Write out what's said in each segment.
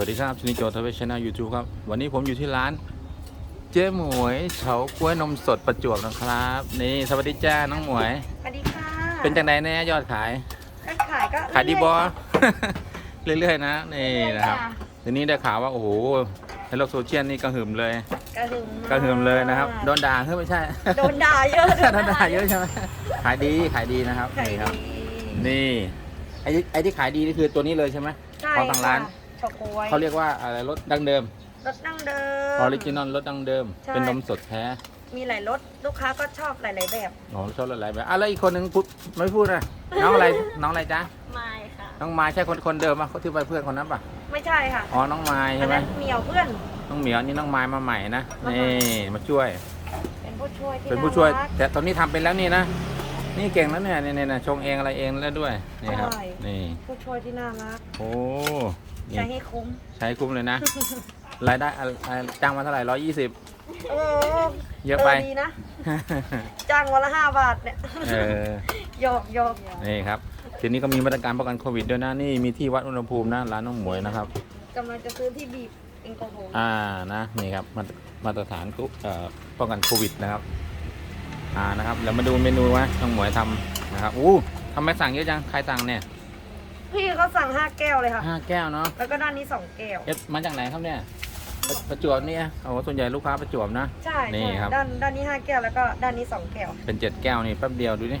วัสดีครับชนิโจทวีชแนลยูทูบครับ วันนี้ผมอยู่ที่ร้าน เจ๊หมวยเฉากล้วยนมสดประจวบนะครับ นี่สวัสดีจ้าน้องหมวย สวัสดีค่ะ เป็นจังไดแน่ยอดขายก็ขายก็ขายดีบอเรื่อยๆนะนี่นะครับทีนี้ได้ข่าวว่าโอ้โหในโลกโซเชียลนี่กระหึ่มเลยกระหึ่มกระหึ่มเลยนะครับโดนด่าเฮ้ยไม่ใช่โดนด่าเยอะโดนด่าเยอะใช่ไหมขายดีขายดีนะครับขายนี่ครับดีนี่ไอ้ที่ไอ้ที่ขายดีนี่คือตัวนี้เลยใช่ไหมใช่ของทางร้านค่ะ เฉาก๊วยเขาเรียกว่าอะไรรสดั้งเดิมรสดั้งเดิม ออริจินอลรสดั้งเดิม ใช่ เป็นนมสดแท้มีหลายรสลูกค้าก็ชอบหลาย ๆ แบบอ๋อชอบรสอะไรแบบอะแล้วอีกคนนึงพูดไม่พูดนะน้องอะไรน้องอะไรจ๊ะไม่ค่ะ น้องไม้ใช่คนคนเดิมป่ะที่ไปเพื่อนคนนั้นป่ะไม่ใช่ค่ะอ๋อน้องไม้อัใช่นไหมนั้นเหมียวเพื่อน น้องเหมียวนี่น้องไม้มาใหม่นะมาใหม่ นี่มาช่วย เป็นผู้ช่วยที่เป็นผู้ช่วยารัก แต่ตอนนี้ทำเป็นแล้วนี่นะ นี่เก่งแล้วเนี่ยเนี่ยเนี่ยชงเองอะไรเองแล้วด้วยนี่ครับใช่นี่ผู้ช่วยที่น่ารักโอ้นี่ ใช้ให้คุ้ม ใช้คุ้มเลยนะ รายได้อะอะจ้างมาเท่าไหร่ร้อยยี่สิบโอ้เยอะไป ดีนะ จ้างวันละห้าบาทเนี่ยเออ หยอกหยอกนี่ครับ ทีนี้ก็มีมาตรการป้องกันโควิดด้วยนะ นี่มีที่วัดอุณหภูมินะ ร้านน้องหมวยนะครับ กำลังจะซื้อที่บีบแอลกอฮอล์อ่า นะ นี่ครับ มามาตรฐานกุเอ่อป้องกันโควิดนะครับ อ่า นะครับ เดี๋ยวมาดูเมนูว่าน้องหมวยทำนะครับ อู้ทำไมสั่งเยอะจัง ใครสั่งเนี่ย พี่เขาสั่งห้าแก้วเลยค่ะ ห้าแก้วเนาะแล้วก็ด้านนี้สองแก้ว เอ๊ะมาจากไหนครับเนี่ย ประประจวบเนี่ยโอ้โหส่วนใหญ่ลูกค้าประจวบนะ ใช่นี่ใช่ครับ ด้านด้านนี้ห้าแก้วแล้วก็ด้านนี้สองแก้วเป็นเจ็ดแก้วนี่แป๊บเดียวดูนี่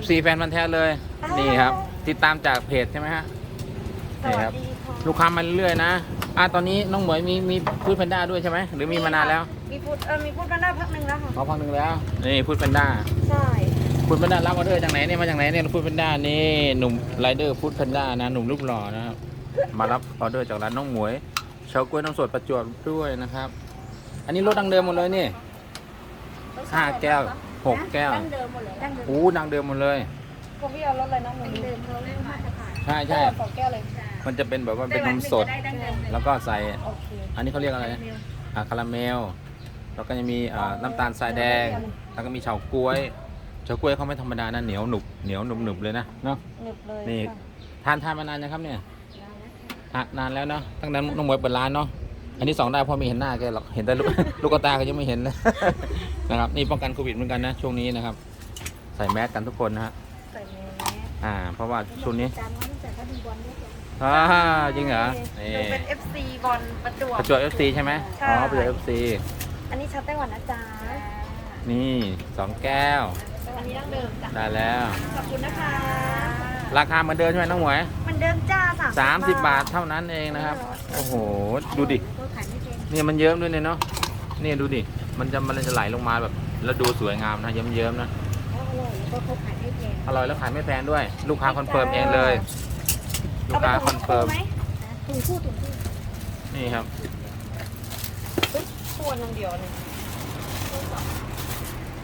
FC แฟนมันธุ์แท้เลย นี่ครับ ติดตามจากเพจใช่ไหมฮะ สนี่วัสครับ ดีค่ะลูกค้ามาเรื่อยๆนะอะตอนนี้น้องหมวยมีมีพูดแพนด้าด้วยใช่ไหมหรือมีมานานแล้วมีพูดเออมีพูดกันได้พักหนึ่งแล้วค่ะเขาพักหนึ่งแล้ว นี่พูดแพนด้า ใช่ พูดแพนด้ารับออเดอร์จากไหนเนี่ยมาจากไหนเนี่ยพูดแพนด้านี่หนุ่มไรเดอร์พูดแพนด้านะหนุ่มรูปหล่อนะครับมารับออเดอร์จากร้านน้องหมวยเฉาก๊วยน้ำสดประจวบด้วยนะครับ อันนี้รสดังเดิมหมดเลยนี่ห้าแก้วหกแก้วดั้งเดิมหมดเลยดั้งเดิมโอ้ดังเดิมหมดเลยพวกพี่เอารสอะไรน้องหนูเดิมเขาเล่นมาตรฐานใช่ใช่สองแก้วเลยมันจะเป็นแบบว่าเป็นนมสด แล้วก็ใส่โอเคอันนี้เขาเรียกอะไรนะอ่าคาราเมลแล้วก็จะมีอ่าน้ำตาลทรายแดง แล้วก็มีเฉาก๊วย เฉาก๊วยเขาไม่ธรรมดานะเหนียวหนุบเหนียวหนุบหนุบเลยนะเนาะ หนึบเลยนี่ ค่ะทานทานมานานยังครับเนี่ยทานนานแล้วเนาะตั้งแต่น้องหมวยเปิดร้านเนาะอันนี้สองได้เพราะไม่เห็นหน้าแกหรอกเห็นแต่ลูก ลูกตาก็ยังไม่เห็นเลย นะครับนี่ป้องกันโควิดเหมือนกันนะช่วงนี้นะครับ ใส่แมสกันทุกคนนะฮะใส่เมสอ่า เพราะว่าช่วงนี้จานว่าตั้งแต่เขาดูบอลด้วยกันอ่าจริงเหรอนี่หนูเป็น FC บอลประจวบ ประจวบเอฟซีใช่ไหมใช่ อ๋อประจวบเอฟซีอันนี้ชาไต้หวันนะจ๊ะนี่สองแก้ว อันนี้ดั้งเดิมจ้ะได้แล้ว ขอบคุณนะคะราคาเหมือนเดิมใช่ไหมน้องหมวยมันเดิมจ้าสาม30บาทเท่านั้นเองนะครับ โอ้โห ดูดิเนี่ยมันเยิ้มด้วยเนี่ยเนาะนี่ดูดิ มันจะมันจะไหลลงมาแบบ แล้วดูสวยงามนะเยิ้มๆนะอร่อยแล้วขายไม่แพงด้วย ลูกค้าคอนเฟิร์มเองเลย ลูกค้าคอนเฟิร์มถุงคู่ถุงคู่นี่ครับคู่นึงเดียวเลย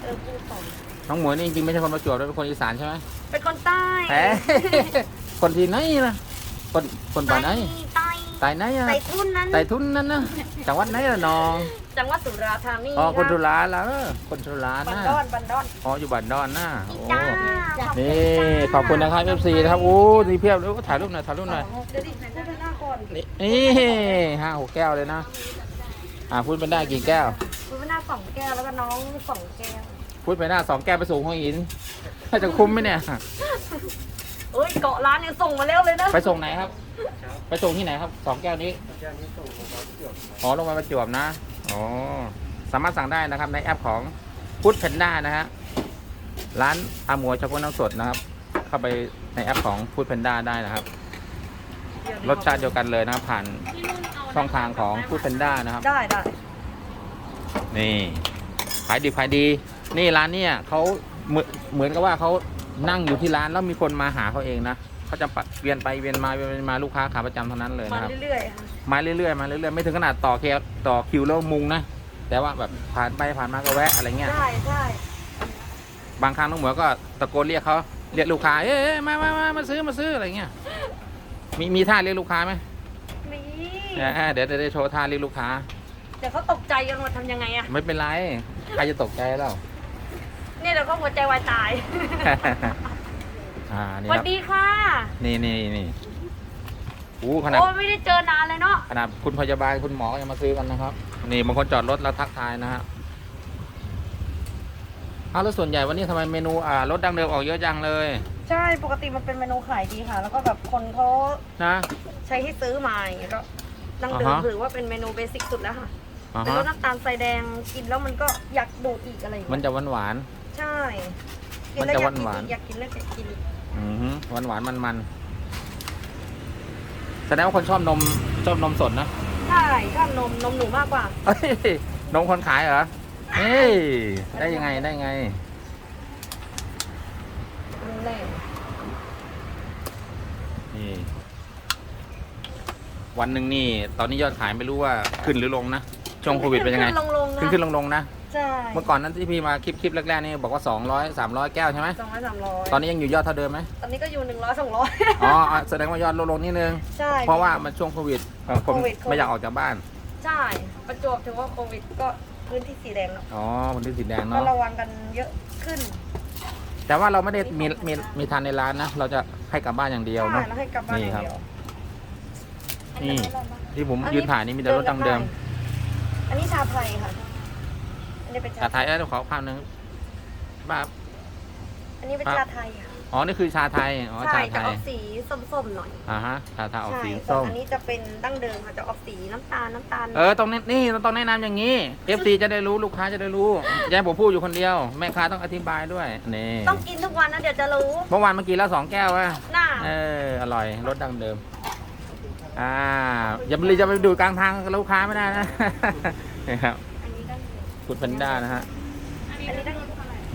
เออคู่สอง น้องหมวยนี่จริงๆไม่ใช่คนประจวบด้วยเป็นคนอีสานใช่ไหมเป็นคนใต้แหม คนที่ไหนนะคนคนป่าไหนใต้ตายไหนอะใต้ทุ่นนั้นไต่ทุนนั่นนะจังหวัดไหนล่ะน้องจังหวัดสุราษฎร์ธานีอ๋อคนสุค่ะราษฎร์แล้วคนสุราษฎร์บันนะดอนบันดอนอ๋ออยู่บ้านดอนนะโอ้จ้าขอบคุณนี่ขอบคุณนะครับเอฟซีนะครับโอ้นี่เพียบเลยถ่ายรูปหน่อยถ่ายรูปหน่อย เดี๋ยวดิพูดหน้าก่อนนี่นี่ห้าหกแก้วเลยนะ อ่าพูดไปได้กี่แก้วพูดหน้าสองแก้วแล้วก็น้องสองแก้ว พูดไปหน้าสองแก้วไปสูงห้องอินถ้าจะคุ้มไหมเนี่ย เอ้ยเกาะร้านยังส่งมาแล้วเลยนะไปส่งไหนครับ ไปส่งที่ไหนครับสองแก้วนี้อ๋อลงมาประจวบนะ อ๋อ สามารถสั่งได้นะครับในแอปของพุทธแพนด้านะฮะ ร้านอาหมวยช็อกโกน้ำสดนะครับ เข้าไปในแอปของพุทธแพนด้าได้นะครับ รสชาติเดียวกันเลยนะครับ ผ่านช่องทางของพุทธแพนด้านะครับ ได้ได้นี่ขายดีขายดี นี่ร้านเนี่ยเขาเหมือนเหมือนกับว่าเขานั่งอยู่ที่ร้านแล้วมีคนมาหาเขาเองนะเขาจะปะเวียนไปเวียนมาเวียนมาลูกค้าขาประจำเท่านั้นเลยมานะครับเรื่อยๆค่ะมาเรื่อยๆมาเรื่อยๆไม่ถึงขนาดต่อเคต่อคิวแล้วมุงนะแต่ว่าแบบผ่านไปผ่านมาก็แวะอะไรเงี้ย ใช่ใช่บางครั้งน้องหมวยก็ตะโกนเรียกเขาเรียกลูกค้าเอ๊ะมามามามาซื้อมาซื้ออะไรเงี้ยมีมีท่าเรียกลูกค้าไหมมีเดี๋ยวเดี๋ยวเดี๋ยวโชว์ท่าเรียกลูกค้าเดี๋ยวเขาตกใจกันหมดทำยังไงอะไม่เป็นไรใครจะตกใจแล้ว เนี่ยเดี๋ยวก็หัวใจวายตาย อ่านี่สวัคสรับดีค่ะ นี่นี่นี่อู้ขนาด โอ้ยไม่ได้เจอนานเลยเนาะ ขนาดคุณพยาบาลคุณหมอยังมาซื้อกันนะครับ นี่บางคนจอดรถแล้วทักทายนะฮะเอาแล้วส่วนใหญ่วันนี้ทำไมเมนูอ่ารถดังเดิมออกเยอะจังเลยใช่ปกติมันเป็นเมนูขายดีค่ะ แล้วก็แบบคนเขานะ ใช้ให้ซื้อมาอย่างเงี้ยก็ดังเดิมอ่าฮะ ถือว่าเป็นเมนูเบสิกสุดแล้วค่ะ อ่าเป็นฮะรสน้ำตาลทรายแดงกินแล้วมันก็อยากดูดอีกอะไรอย่างมันเงี้ยจะหวานหวาน ใช่กิมันแล้วจะอยากกิหวานอีกอยากกินแล้วอยากกินอีกๆอือหือหวานหวานมันมันๆแสดงว่าคนชอบนมชอบนมสดนะใช่ชอบนมนมหนูมากกว่าเอ้ยนมคนขายเหรอเฮ้ยได้ยังไงได้ไงนมแน่นี่ วันหนึ่งนี่ ตอนนี้ยอดขายไม่รู้ว่าขึ้นหรือลงนะช่วงโควิดเป็นยังไง ขึ้นลงๆนะขึ้นขึ้นลงลงๆนะ ใช่เมื่อก่อนนั้นที่พี่มาคลิปคลิปแรกๆนี่บอกว่า 200 300 แก้วใช่ไหมสองร้อยสามร้อยตอนนี้ยังอยู่ยอดเท่าเดิมไหมตอนนี้ก็อยู่หนึ่งร้อยสองร้อย อ๋ออะแสดงว่ายอดลดลงนิดนึง ใช่ เพราะว่ามันช่วงโควิดเอ่อคนโควิด ไม่อยากออกจากบ้าน ใช่ ประจวบถือว่าโควิดก็พื้นที่สีแดงแล้วอ๋อมันที่สีแดงก็เนาะ ระวังกันเยอะขึ้นแต่ว่าเราไม่ได้มีมีมีทานในร้านนะ เราจะให้กลับบ้านอย่างเดียวใช่เนาะ แล้วให้กลับบ้านอย่างนี่ครับ เดียวนี่ที่ผมยืนถ่ายนี่มีแต่รถดังเดิม อันนี้ชาไทยค่ะอั นนี้เป็นชาไทยเอ้ยขอภาพหนึงบ้าอันนี้เป็นครับชาไทยค่ะอ๋อ นี่คือชาไทย อ๋อใช่ชาไทจะอย อกสีส้มๆหน่อยอ่าฮะ ชาไทยออกใช่สีส่วส้นมอันนี้จะเป็นดั้งเดิมค่ะจะออกสีน้ำตาลน้ำตาลเออตรงนี้นี่ต้องแนะนำอย่างนี้ FC จะได้รู้ลูกค้าจะได้รู้อย่าให้ผมพูดอยู่คนเดียว แม่ค้าต้องอธิบายด้วย นี่ ต้องกินทุกวันนะเดี๋ยวจะรู้เมื่อวานเมื่อกี้แล้วสองแก้วอะหน้าเออ อร่อย รสดังเดิม อ่า อย่าไปจะไปดูกลางทางกับลูกค้าไม่ได้นะนี่ครับอันนี้ดั้งเดิม คุณเพนด้านะฮะ อันนี้ดั้งเดิม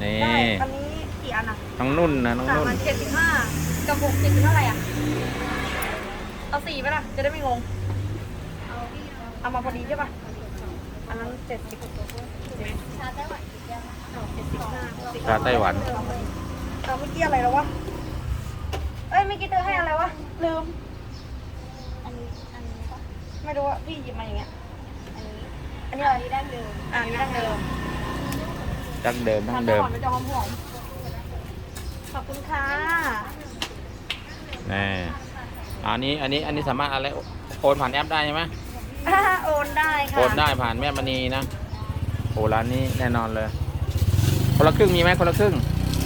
นี่ได้อันนี้กี่อันอะน้องนุ่นนะน้องสามนุ่น อันเจ็ดสิบห้ากับหกสิบเป็นเท่าไหร่อะ เอาสี่ไหมล่ะ จะได้ไม่งง เอามาพอดีใช่ป่ะ อันนั้นเจ็ดสิบชาไต้หวันเจ็ดสิบห้าชาไต้หวัน เอาเมื่อกี้อะไรแล้ววะ เอ้ยเมื่อกี้เธอให้อะไรวะ ลืม อันนี้ อันนี้ปะไม่รู้อะพี่หยิบมาอย่างเงี้ย อันนี้อันนี้อะไรดั้งเดิมอ่าอันนี้ดั้งเดิมดังเดิมดังทำเดิมก่อนมันจะหอมหอมๆขอบคุณค่ะนี่อันนี้อันนี้อันนี้สามารถอะไรโอนผ่านแอปได้ใช่ไหมโอนได้ค่ะโอนได้ผ่านแม่มณีนะโอ้ร้านนี้แน่นอนเลย คนละครึ่งมีไหมคนละครึ่ง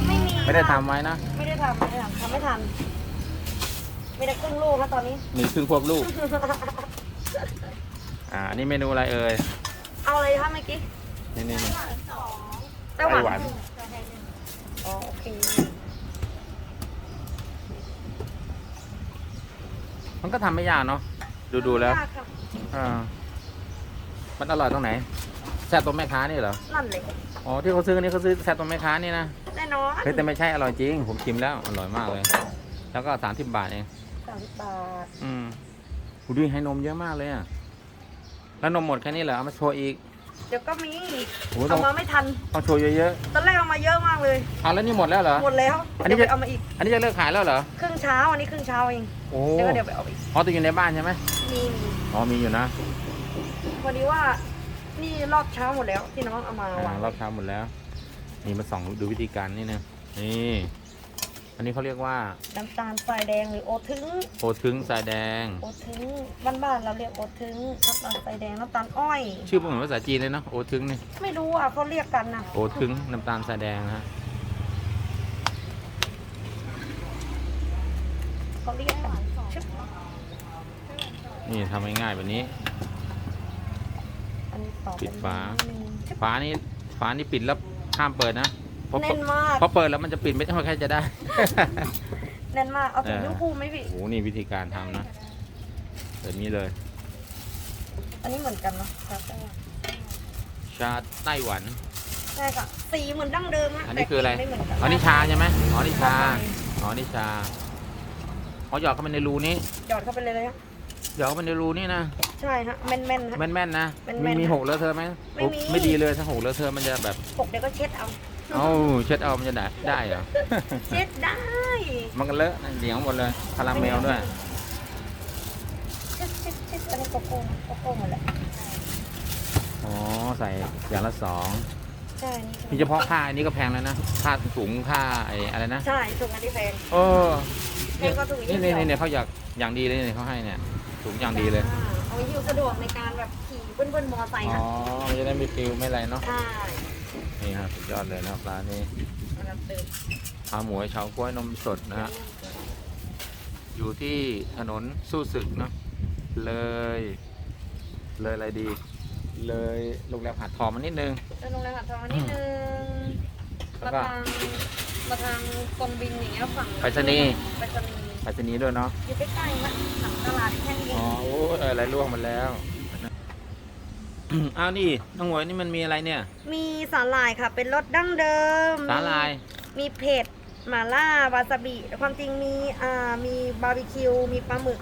ไม่มีไม่ได้ค่ะทำไว้นะไม่ได้ทำไม่ได้ทำทำไม่ทันมีแต่ครึ่งลูกนะตอนนี้มีครึ่งควบลูกอ่าอันนี้เมนูอะไรเอ่ย เอาอะไรคะเมื่อกี้นี่นี่นี่ไต้หวันไต้หวันอ๋อโอเคมันก็ทำไม่ยากเนาะดูดูๆแล้วยากค่ะอ่ามันอร่อยตรงไหนแซ่บตรงแม่ค้านี่เหรอนั่นเลยอ๋อที่เขาซื้อนี่เขาซื้อแซ่บตรงแม่ค้านี่นะแน่นอนเฮ้ยแต่ไม่ใช่อร่อยจริง ผมชิมแล้วอร่อยมากเลย แล้วก็สามสิบบาทเองสามสิบบาทอืมหูดูให้นมเยอะมากเลยอะ แล้วนมหมดแค่นี้เหรอเอามาโชว์อีก เดี๋ยวก็มีอีกโอ้โหต้อเอางมาไม่ทัน ต้องโชว์เยอะตอนแรกเอามาเยอะมากเลย ๆเอาแล้วนี่หมดแล้วเหรอ หมดแล้วอันนี้เดี๋ยวจะ ไปเอามาอีกอันนี้จะเลิกขายแล้วเหรอครึ่งเช้าอันนี้ครึ่งเช้าเองโอ้เดี๋ยวก็เดี๋ยวไปเอาอีกอ๋อแตัวอยู่ในบ้านใช่ไหมมีมีอ๋อมีอยู่นะพอดีว่านี่รอบเช้าหมดแล้วที่น้องเอามาอ่าวาง รอบเช้าหมดแล้วนี่มาส่องดูวิธีการนี่นะนี่ อันนี้เขาเรียกว่าน้ำตาลทรายแดงหรือโอทึงโอทึงสายแดง โอทึงบ้านๆเราเรียกโอทึงน้ำตาลทรายแดงน้ำตาลอ้อย ชื่อเหมือนภาษาจีนเลยเนาะโอทึงนี่ไม่รู้อะเขาเรียกกันนะโอทึงน้ำตาลสายแดงนะฮะเขาเรียกกันชึบนี่ทำง่ายๆแบบนี้ อันนี้ต่อปิดฝาเป็นชึบฝานี่ฝานี่ปิดแล้วห้ามเปิดนะเพราะแน่นมากเพราะเปิดแล้วมันจะปิดไม่ใช่ว่าใครจะได้ แน่นมาก เอาถุงเออยูคู่ไหมพี่ โอ้โหนี่วิธีการทำนะแบบนี้เลยอันนี้เหมือนกันเนาะครับชาไต้หวัน ใช่ค่ะ สีเหมือนดั้งเดิมนะอันนี้คืออะไร แต่กลิ่นไม่เหมือนกันอ๋อนี่ชาใช่ไหมอ๋อนี่ชาอ๋อนี่ชาอ๋อหยอดเข้าไปในรูนี้หยอดเข้าไปเลยเลยฮะหยอดเข้าไปในรูนี่นะใช่ฮะ แม่นแม่นๆฮะ แม่นๆนะแม่นๆมีมีค่ะหกเลอะเทอะไหมไม่มีไม่ดีเลยถ้าหกเลอะเทอะมันจะแบบ ปกเดี๋ยวก็เช็ดเอา เอ้าเช็ดเอามันจะได้ได้เหรอ เช็ดได้มันก็เลอะเหนียวหมดเลยคาราเมลด้วย เช็ดเช็ดเช็ดอันนี้โกโก้โกโก้หมดแหละอ๋อ ใส่อย่างละสองใช่มีนี่เฉพาะค่าอันนี้ก็แพงแล้วนะ ค่าถุงค่าไอ้อะไรนะ ใช่ถุงอันนี้แพง เออแพงกว่าถุงนี่ยี่นี่สิบนี่เนี่ยเขาอยากอย่างดีเลยเนี่ยเขาให้เนี่ยถุงอย่างดีเลย เอาไว้อยู่สะดวกในการแบบขี่เบิ้ลๆมอไซค์อ๋นะอมันจะได้ไม่ปลิวไม่อะไรเนาะ ใช่ นี่ครับสุดยอดเลยนะครับร้านนี้สำหรับเติมขาหมูเฉาก้วยนมสดนะฮะอยู่ที่ถนนสู้ศึกเนาะเลย เลยอะไรดี เลยโรงแรมหาดทองมานิดนึงเดินลงเลยค่ะทองนิดนึงแล้มาวก็ทางมาทางกรมบินอย่างเงี้ยฝั่งไปรษณีย์ไปรษณีย์ไปสนีย์ด้วยเนาะอยู่ใกล้ๆนะหลังตลาดแค่นี้เออ๋องโอ้ยอะไรล่วงหมาแล้ว อ้าวนี่น้องหมวยนี่มันมีอะไรเนี่ย มีสาหร่ายค่ะ เป็นรสดั้งเดิมสาลาย มีเผ็ดหม่าล่าวาซาบิความจริงมีอ่ามีบาร์บีคิวมีปลาหมึก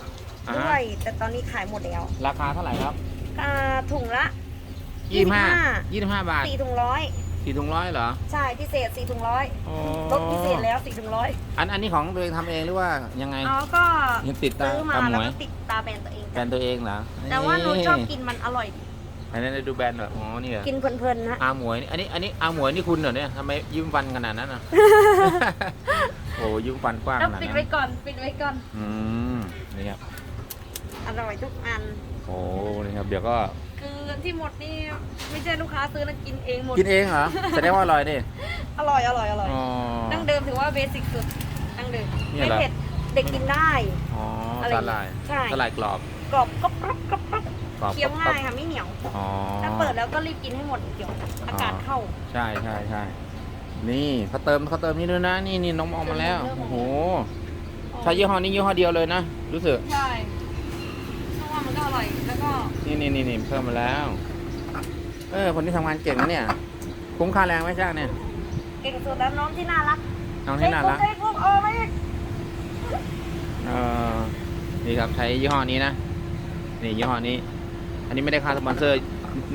อ่าด้วย แต่ตอนนี้ขายหมดแล้วราคาเท่าไหร่ครับอ่าถุงละ ยี่ห้า25 ยี่สิบห้าบาทสี่ถุงร้อยสี่ถุงร้อยเหรอใช่พิเศษสี่ถุงร้อยโอ้ลดพิเศษแล้วสี่ถุงร้อยอันอันนี้ของตัวเองทำเองหรือว่ายังไงอ๋อก็ยังติดตาซื้อมาตามหแล้วมวยก็ติดตาแบรนด์ตัวเองแบรนด์ตัวเองเหรอแต่ว่าหนูชอบกินมันอร่อยดี อันนี้นดูแบรนด์เหรออ๋อนี่เหรอกินเพลินๆนะอาหมวยนี่อันนี้อันนี้อาหมวยนี่คุณเหรอเนี่ยทำไมยิ้มฟันขนาดนั้นอะ โอ้ยิ้มฟันกว้างแล้ขวนาดปิดนั้นไว้ก่อนปิดไว้ก่อน อืมนี่ครับอร่อยทุกอัน โอ้นี่ครับ เดี๋ยวก็คือที่หมดนี่ไม่ใช่ลูกค้าซื้อแล้วกินเองหมด กินเองเหรอแสดงว่าอร่อยดิอร่อยอร่อยอร่อย อ๋อ ดั้งเดิมถือว่าเบสิกสุดดั้งเดิมเนี่ยไม่เหรอ เผ็ดเด็กกินได้ อ๋ออะไรสาหร่ายใช่ สาหร่ายกรอบ กรอบกรอบกรอบกรอบกรอบ กรอบเคี้ยวกรง่าอบยค่ะไม่เหนียว อ๋อถ้าเปิดแล้วก็รีบกินให้หมดเดี๋ยวอากาศเข้า ใช่ใช่ใช่นี่เขาเติมเขาเติมนี่ด้วยนะ นี่นี่น้องออกมาแล้วโอ้โหใช้ยี่ห้อนี้ยี่ห้อเดียวเลยนะ รู้สึก ใช่เพราะว่ามันก็อร่อย แล้วก็ นี่นี่นี่นี่เพิ่มมาแล้ว เออ คนที่ทำงานเก่งนะเนี่ย คุ้มค่าแรงไหมจ้างเนี่ย เก่งสุดแล้วน้องที่น่ารัก น้องที่น่ารักเฮ้ยพวกเออไม่เออนี่ครับใช้ยี่ห้อนี้นะ นี่ยี่ห้อนี้ อันนี้ไม่ได้ค่าสปอนเซอร์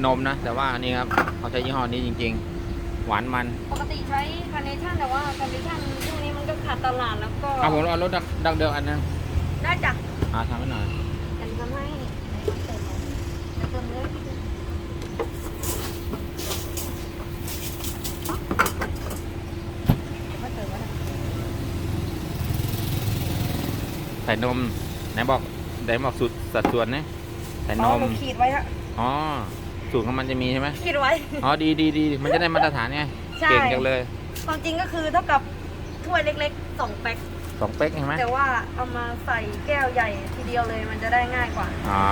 นมนะ แต่ว่าอันนี้ครับเขาใช้ยี่ห้อนี้จริง ๆ หวานมันปกติใช้คาร์เนชั่นแต่ว่าคาร์เนชั่นช่วงนี้มันก็ขาดตลาดแล้วก็เอาผมเอารถดักดักเดียวอันนึงได้จากอ่าทำให้หน่อยกันทำให้เติมเลยไม่เติมก็ได้ใส่นมไหนบอกไหนบอกสูตรสัดส่วนนะ ใส่นอ๋อม หนูขีดไว้ฮะอ๋อ สูตรของมันจะมีใช่ไหมขีดไว้ อ๋อ ดีดีดี มันจะได้มาตรฐานไง ใช่ เก่งจังเลยความจริงก็คือเท่ากับถ้วยเล็กๆสองแพ็คสองเป๊กใช่ไหมแต่ว่าเอามาใส่แก้วใหญ่ทีเดียวเลยมันจะได้ง่ายกว่า อ๋อ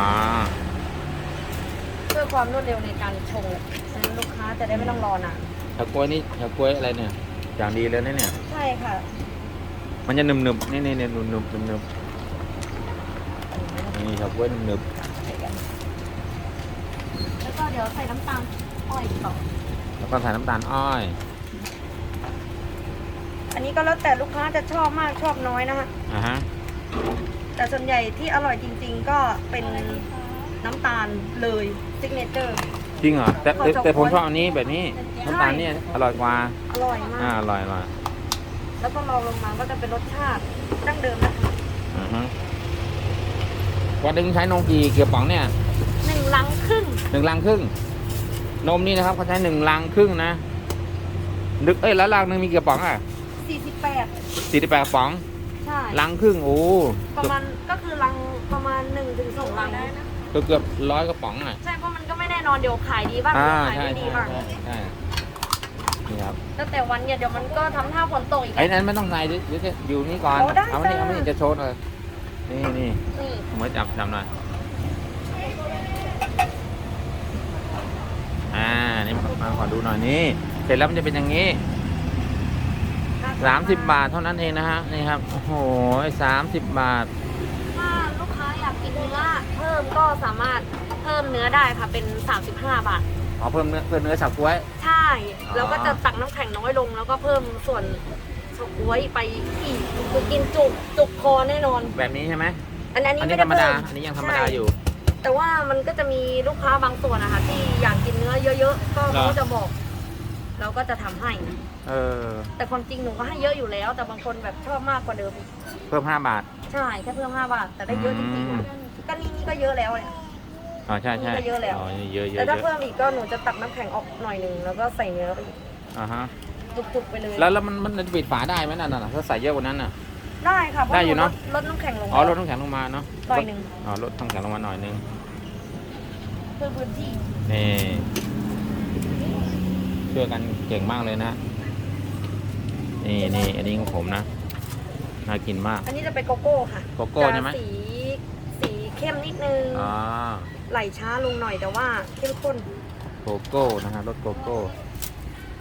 เพื่อความรวดเร็วในการชงฉะนั้นลูกค้าจะได้ไม่ต้องรอนานเฉาก๊วยนี่เฉาก๊วยอะไรเนี่ย อย่างดีเลยนะเนี่ย ใช่ค่ะมันจะหนึบหนึบๆนี่นี่นี่หนึบหนึบหนึบหนึบนี่เฉาก๊วยหนึบหนึบแล้วก็ เดี๋ยวใส่น้ำตาลอ้อยต่อแล้วก็ใส่น้ำตาลอ้อย อันนี้ก็แล้วแต่ลูกค้าจะชอบมากชอบน้อยนะคะอ่าฮะ แต่ส่วนใหญ่ที่อร่อยจริง ๆ ก็เป็นน้ำตาลเลยซิกเนเจอร์ จริงเหรอ แต่แต่ขอเฉาก๊วยแต่ผมชอบอันนี้แบบนี้ น้ำตาลเนี่ยอร่อยกว่า อร่อยมาอ่า ก อร่อยอร่อยแล้วก็รองลงมาก็จะเป็นรสชาติดั้งเดิมนะคะ อ่าฮะวันหนึ่งใช้นมกี่เกี่ยวป๋องเนี่ย หนึ่งลังครึ่งหนึ่งลังครึ่ง นมนี่นะครับเขาใช้หนึ่งลังครึ่งนะ นึกเอ้ยแล้วลังหนึ่งมีกี่กระป๋องอะ48สี่สิบแปดกระป๋อง ใช่ลังครึ่งโอ้ประมาณก็คือลังประมาณ1ถึง2ลังเกือบเกือบร้อยกระป๋องอะใช่เพราะมันก็ไม่แน่นอนเดี๋ยวขายดีบ้างอ่าเดี๋ยวขายใช่ไม่ดีใช่บ้างใช่ใช่นี่ครับแล้วแต่วันเนี่ยเดี๋ยวมันก็ทำท่าฝนตกอีกไอ้นั้นไม่ต้องใส่เดี๋ยวเดี๋ยวจะอยู่นี่ก่อนโอ้ได้เอาไม่นี่จ้าเอาไม่นี่จะโชว์เลยนี่นี่นี่ผมไว้จับจับหน่อย อ่า นี่มามาขอดูหน่อยนี่ เสร็จแล้วมันจะเป็นอย่างนี้สามสิบบาทเท่านั้นเองนะฮะ นี่ครับ โอ้โหสามสิบบาท ถ้าลูกค้าอยากกินเนื้อเพิ่มก็สามารถเพิ่มเนื้อได้ค่ะเป็น 35 บาท อ๋อ เพิ่มเนื้อเพิ่มเนื้อสับกล้วย ใช่อ๋อแล้วก็จะตักน้ำแข็งน้อยลง แล้วก็เพิ่มส่วนเฉาก๊วยไปอีกคือกินจุกจุกคอแน่นอน แบบนี้ใช่ไหมอันอันนี้อันไม่นี้ได้ธรรมดาเพิ่อันนี้ยังธรรมดาใช่ อยู่ แต่ว่ามันก็จะมีลูกค้าบางส่วนนะคะที่อยากกินเนื้อเยอะๆก็เหรอเขาก็จะบอก เราก็จะทำให้ เออ แต่ความจริงหนูก็ให้เยอะอยู่แล้ว แต่บางคนแบบชอบมากกว่าเดิมอีกเพิ่มห้าบาท ใช่แค่เพิ่ม5บาทแต่ได้เยอะจริงๆอืม อะก็นี่นี่ก็เยอะแล้วเนี่ย อ๋อใช่ใช่นี่ก็เยอะแล้ว อ๋อนี่เยอะเยอะแต่ถ้าเยอะเพิ่มอีกก็หนูจะตักน้ำแข็งออกหน่อยหนึ่งแล้วก็ใส่เนื้อไปอีกอ่าฮะจุกๆไปเลยแล้วแล้วมันมันจะปิดฝาได้ไหมนั่นน่ะถ้าใส่เยอะกว่านั้นน่ะ ได้ค่ะพรได้อยู่เนอะ ลดน้ำแข็งลงอ๋อลดน้ำแข็งลงมาเนาะหน่อยหนึ่งอ๋อลดน้ำแข็งลงมาหน่อยนึงเพื่อพื้นที่นี่ช่วยกันเก่งมากเลยนะนี่นี่อันนี้ของผมนะน่ากินมากอันนี้จะเป็นโกโก้ค่ะโกโก้ใช่ไหมจะสีสีเข้มนิดนึงอ๋อไหลช้าลงหน่อยแต่ว่าเข้มข้นโกโก้นะฮะรสโกโก้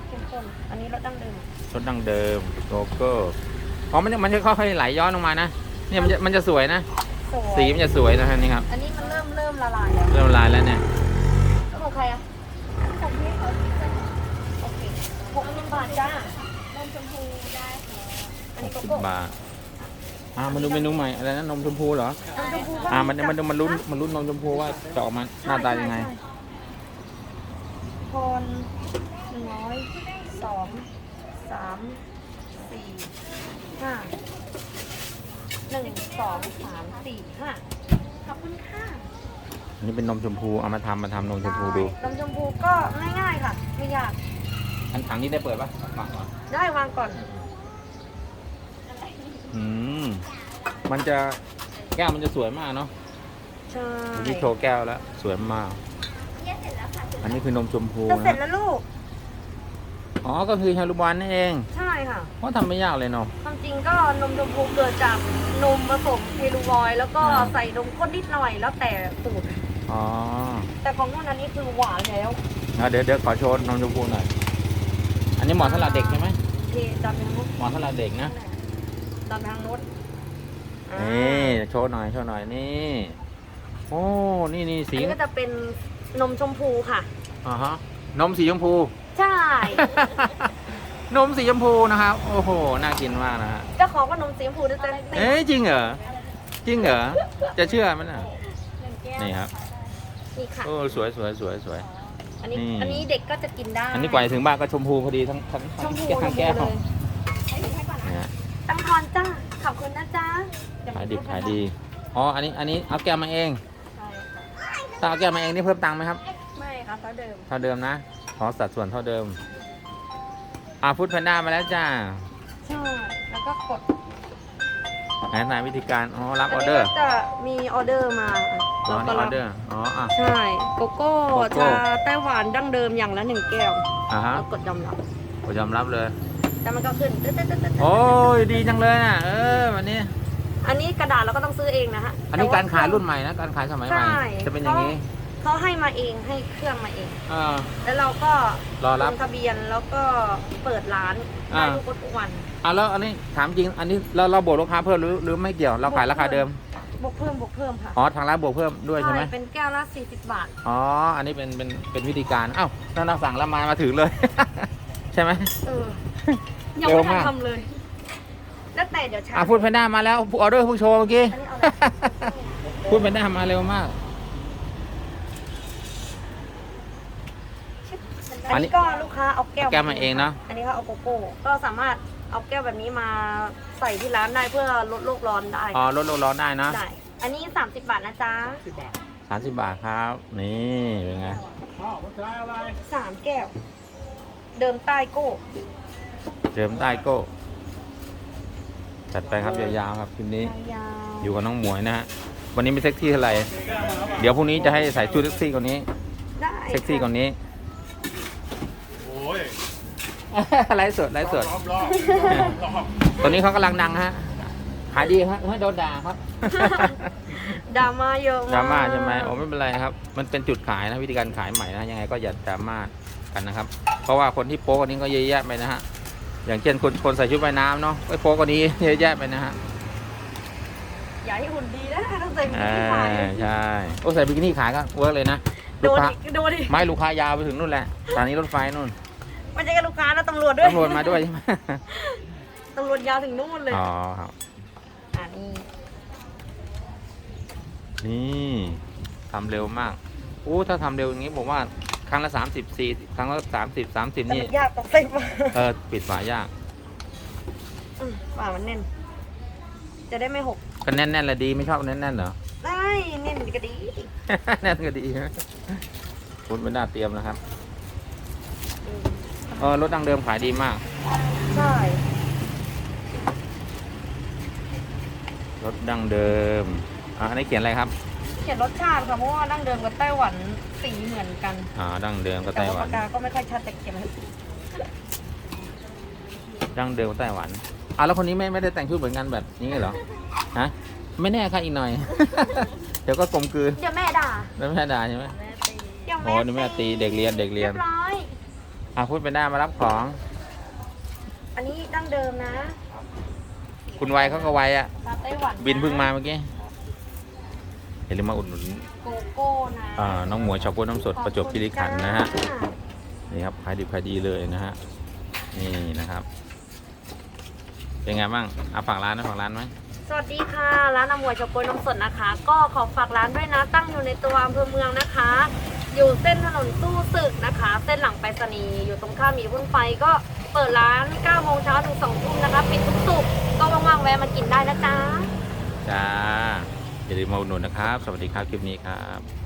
เข้มข้นอันนี้รสดั้งเดิม รสดั้งเดิมโกโก้ อ๋อมันจะมันจะค่อยๆไหลย้อนลงมานะเนี่ยมันจะมันจะสวยนะสวยสีมันจะสวยนะฮะนี่ครับอันนี้มันเริ่มเริ่มละลายแล้วเริ่มละลายแล้วเนี่ยของใครอะของพี่เขาโอเคหกสิบบาทจ้านมชมพูได้ค่ะอันหนี้กโกสิบโก้บาทอ่ามาดูเมนูใหม่อะไรนะนมชมพูเหรอ นมชมพูก็อ่ามันมันมันลุ้นมันลุ้นนมชมพูว่าจะออกมาหน้าตายังไงใช่ใช่คนหนึ่งร้อยสองสาม สี่ห้าหนึ่งสองสามสี่ห้าขอบคุณค่ะอันนี้เป็นนมชมพูเอามาทำมาทำนมชมพูดู นมชมพูก็ง่ายๆค่ะ ไม่ยาก อันถังนี้ได้เปิดปะปักก่อนได้วางก่อน อืมมันจะแก้วมันจะสวยมากเนาะใช่เมื่อกี้โชว์แก้วแล้ว สวยมาก อันนี้คือนมชมพูจะเสร็จนะแล้วลูก อ๋อ ก็คือฮารุบานนี่เองใช่ค่ะว่าทำไม่ยากเลยเนาะ ความจริงก็นมชมพูเกิดจากนมผสมเฮลูบอย แล้วก็อ่า ใส่นมข้นนิดหน่อยแล้วแต่สูตร อ๋อแต่ของนุ่นอันนี้คือหวานแล้วอะเดี๋ยวเดี๋ยวขอโชว์นมชมพูหน่อย อันนี้เหมาะสำหรับเด็กใช่ไหมเทดำไปทางนู้นเหมาะสำหรับเด็กนะ ดำไปทางนู้นอ่านี่โชว์หน่อยโชว์หน่อยนี่ โอ้ นี่นี่อันสีนี้ก็จะเป็นนมชมพูค่ะ อ่าฮะ นมสีชมพู ใช่ นมสีชมพูนะครับ โอ้โห น่ากินมากนะฮะเจ้าของก็นมสีชมพูด้วยเต็มเอ้ยจริงเหรอ จริงเหรอ จะเชื่อมันอะ นี่ครับ นี่ค่ะ โอ้สวยสวยสวยสวย อันนี้นี่อันนี้เด็กก็จะกินได้ อันนี้กว่าจะถึงบ้านก็ชมพูพอดีทั้งทั้งชมพูทั้งชมพูแก้วเลยนะฮะตังทอนจ้า ขอบคุณนะจ้าขายดิบขายดี อ๋อ อันนี้ อันนี้เอาแก้วมาเองใช่ค่ะถ้าเอาแก้วมาเองนี่เพิ่มตังค์ไหมครับ ไม่ค่ะเท่าเดิม เท่าเดิมนะ ขอสัดส่วนเท่าเดิม อ่าฟุตแพนด้ามาแล้วจ้าใช่แล้วก็กดไหนไหนวิธีการ อ๋อ รับออเดอร์ นนี้ก็จะมีออเดอร์มาอ๋อแล้วนี่ก็อรัอบเดอร์ อ๋อ อะ ใช่โกโก้โกโก้ ชาไต้หวันดั้งเดิมอย่างละหนึ่งแก้วอ่าฮะแล้วกดยอมรับผมยอมรับเลย แต่มันก็ขึ้นตึ๊ดตึ๊ดตึ๊ดตึ๊ดโอ้ย ดีจังเลยน่ะ เออ วันนี้ อันนี้กระดาษเราก็ต้องซื้อเองนะฮะอันนี้แต่ว่ การขายรุ่นใหม่นะ การขายสมัยใหม่ ใช่ จะเป็นอย่างนี้ เขาให้มาเองให้เครื่องมาเอง อ่า แล้วเราก็รอรับ ลงทะเบียนแล้วก็เปิดร้านอ่า ได้ทุกวันอะแล้วอันนี้ถามจริง อันนี้เราเราบวกลูกค้าเพิ่มหรือหรือไม่เกี่ยวเราขายราคาเดิม บวกเพิ่มบวกเพิ่มค่ะอ๋อทางร้านบวกเพิ่มด้วยใช่ไหมเป็นแก้วละ40 บาท อ๋อ อันนี้เป็นเป็นเป็นวิธีการอ้าวถ้าเราสั่งแล้วมามาถึงเลย ใช่ไหม เออ ยังเร็วไม่ทันมากทำเลย แล้วแต่เดี๋ยวช้าอะพูดแพนด้ามาแล้วออเดอร์เพิ่งโชว์เมื่อกี้ อันนี้เอาอะไร พูดแพนด้ามาเร็วมาก อัอันนนี้นี้ก็ลูกค้าเอาแก้วแก้วมาเองเนอะอันนี้เขาเอาโกโก้ ก็สามารถเอาแก้วแบบนี้มาใส่ที่ร้านได้เพื่อลดโลกร้อนได้อ๋อลดโลกร้อนได้นะได้ อันนี้ 30 บาทนะจ๊ะสามสิบบาทครับ นี่เป็นไงสามแก้ว เดิมใต้โก้ เจิมใต้โก้ จัดไปครับยาวๆครับคลิปนี้ ยาวอยู่กับน้องหมวยนะฮะ วันนี้ไม่เซ็กซี่เท่าไหร่ เดี๋ยวพรุ่งนี้จะให้ใส่ชุดเซ็กซี่กว่านี้ได้เซ็กซี่กว่านี้โอ้ยไลฟ์สดไลฟ์สด รอบรอบรอบตอนนี้เขากำลังดังฮะ ขายดีครับไม่โดนด่าครับ ดราม่าเยอะมากดราม่าใช่ไหมโอ้ไม่เป็นไรครับ มันเป็นจุดขายนะวิธีการขายใหม่นะยังไงก็อย่าดราม่ากันนะครับ เพราะว่าคนที่โป๊กว่านี้ก็เยอะแยะไปนะฮะ อย่างเช่นคนคนใส่ชุดว่ายน้ำเนาะก็โป๊กกว่านี้เยอะแยะไปนะฮะอย่าให้หุ่นดีนะต้องใส่บิกิอ่านี่ขายใช่โอ้ใส่บิกินี่ขายก็เวิร์กเลยนะโดลูกนค้าอีกโดนอีก ไม่ลูกค้ายาวไปถึงนู่นแหละตอนนี้รถไฟนู่น ไม่ใช่แค่ลูกค้านะตำรวจด้วยตำรวจมาด้วยใช่ไหมตำรวจยาวถึงนู่นเลยอ๋อครับอ่านี่นี่ทำเร็วมากโอ้ถ้าทำเร็วอย่างนี้ผมว่าครั้งละสามสิบสี่ครั้งละสามสิบสามสิบแต่นี่มันยากต้องใส่ฝาเออปิดฝายากอืมฝามันแน่น จะได้ไม่หก ก็แน่นๆแหละดีไม่ชอบแน่นๆเหรอ ได้แน่นก็ดี แน่นก็ดีนะคุณเป็นหน้าเตรียมแล้วครับอืม เออรถดังเดิมขายดีมาก ใช่รสดั้งเดิมอ่าอันนี้เขียนอะไรครับ เขียนรสชาติค่ะเพราะว่าดั้งเดิมกับไต้หวันสีเหมือนกัน อ่าดั้งเดิมก็แต่ไต้หว่าวัปานกกาก็ไม่ค่อยชัดแต่เขียนไว้ดั้งเดิมก็ไต้หวันอ่าแล้วคนนี้ไม่ไม่ได้แต่งชุดเหมือนกันแบบนี้เหรอฮะไม่แน่ค่ะอีกหน่อย เดี๋ยวก็กลมกลืนเดี๋ยวแม่ด่าแล้วแม่ด่าใช่ไหม เดี๋ยวโอ้นี่แม่ตีเด็กเรียนเด็กเรียนเรียบร้อย อ่าพูดไปได้มารับของ อันนี้ดั้งเดิมนะคุณไวยเขาก็ไวอะชาไต้หวันบินเพิ่งมาเมื่อกี้อย่าลืมมาอุดหนุนโกโก้นะอ่าน้องหมวยชาวกุ้น้ำสดประจวบคีรีขันธ์นะฮะนี่ครับขายดิบขายดีเลยนะฮะ นี่นะครับ เป็นไงบ้างเอาฝากร้านนะฝากร้านไหมสวัสดีค่ะ ร้านอมวยชโกยนมสดนะคะ ก็ขอฝากร้านด้วยนะ ตั้งอยู่ในตัวอำเภอเมืองนะคะ อยู่เส้นถนนตู้ศึกนะคะ เส้นหลังไปรษณีย์อยู่ตรงข้ามมีพุ่นไฟก็เปิดร้าน9โมงเช้าถึง2ทุ่มนะคะ ปิดทุกศุกร์ก็ว่างๆแวะมากินได้นะจ๊ะ จ้าอย่าลืมมาอุดหนุนนะครับ สวัสดีครับ คลิปนี้ครับ